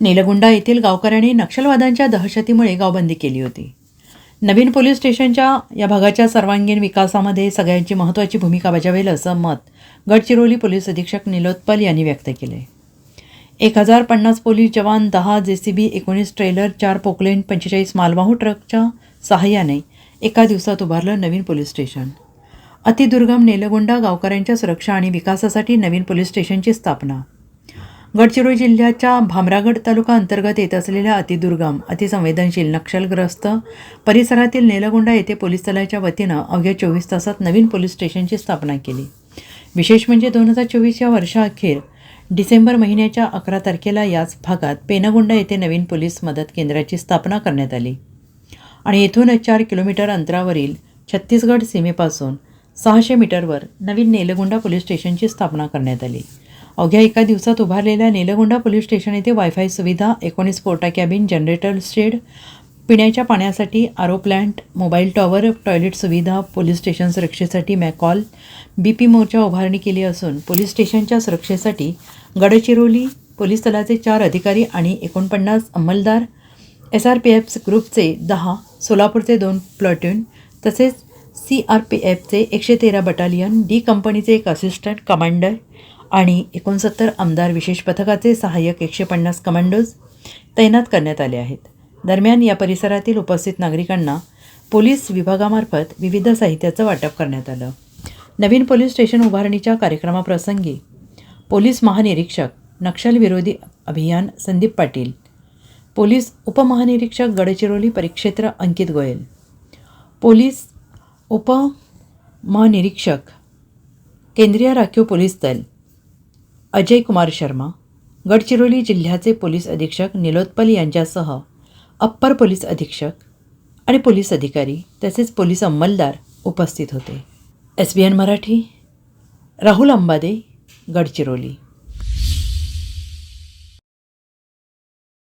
नेलगुंडा येथील गावकऱ्यांनी नक्षलवाद्यांच्या दहशतीमुळे गावबंदी केली होती. नवीन पोलीस स्टेशनच्या या भागाच्या सर्वांगीण विकासामध्ये सगळ्यांची महत्त्वाची भूमिका बजावेल असं मत गडचिरोली पोलीस अधीक्षक निलोत्पल यांनी व्यक्त केले एक हजार पन्नास पोलीस जवान दहा जे सी बी एकोणीस ट्रेलर चार पोकलेन पंचेचाळीस मालवाहू ट्रकच्या सहाय्याने एका दिवसात उभारलं नवीन पोलीस स्टेशन. अतिदुर्गम नेलगोंडा गावकऱ्यांच्या सुरक्षा आणि विकासासाठी नवीन पोलीस स्टेशनची स्थापना गडचिरोली जिल्ह्याच्या भामरागड तालुका अंतर्गत येत असलेल्या अतिदुर्गम अतिसंवेदनशील नक्षलग्रस्त परिसरातील नेलगोंडा येथे पोलीस दलाच्या वतीनं अवघ्या चोवीस तासात नवीन पोलीस स्टेशनची स्थापना केली. विशेष म्हणजे दोन हजार चोवीस या वर्षाअखेर डिसेंबर महिन्याच्या अकरा तारखेला याच भागात पेनगोंडा येथे नवीन पोलीस मदत केंद्राची स्थापना करण्यात आली. आणि येथूनच चार किलोमीटर अंतरावरील छत्तीसगड सीमेपासून सहाशे मीटरवर नवीन नेलगोंडा पोलीस स्टेशनची स्थापना करण्यात आली. अवघ्या एका दिवसात उभारलेल्या नेलगोंडा पोलीस स्टेशन येथे वायफाय सुविधा एकोणीस पोर्टा कॅबिन जनरेटर शेड पिण्याच्या पाण्यासाठी RO plant mobile tower toilet सुविधा पोलीस स्टेशन सुरक्षेसाठी मॅकॉल बी पी मोर्चा उभारणी केली असून पोलीस स्टेशनच्या सुरक्षेसाठी गडचिरोली पोलीस दलाचे चार अधिकारी आणि एकोणपन्नास अंमलदार एस आर पी एफ ग्रुपचे दहा सोलापूरचे दोन प्लॉट्यून तसेच सी आर पी एफचे एकशे तेरा बटालियन डी कंपनीचे एक असिस्टंट कमांडर आणि एकोणसत्तर आमदार विशेष पथकाचे सहाय्यक एकशे पन्नास कमांडोज तैनात करण्यात आले आहेत. दरम्यान या परिसरातील उपस्थित नागरिकांना पोलीस विभागामार्फत विविध साहित्याचं वाटप करण्यात आलं. नवीन पोलीस स्टेशन उभारणीच्या कार्यक्रमाप्रसंगी पोलीस महानिरीक्षक नक्षलविरोधी अभियान संदीप पाटील पोलीस उपमहानिरीक्षक गडचिरोली परिक्षेत्र अंकित गोयल पोलीस उपमहानिरीक्षक केंद्रीय राखीव पोलीस दल अजय कुमार शर्मा गडचिरोली जिल्ह्याचे पोलीस अधीक्षक निलोत्पल यांच्यासह अप्पर पोलीस अधीक्षक आणि पोलीस अधिकारी तसेच पोलीस अंमलदार उपस्थित होते. S B N Marathi Rahul Ambade Gadchiroli.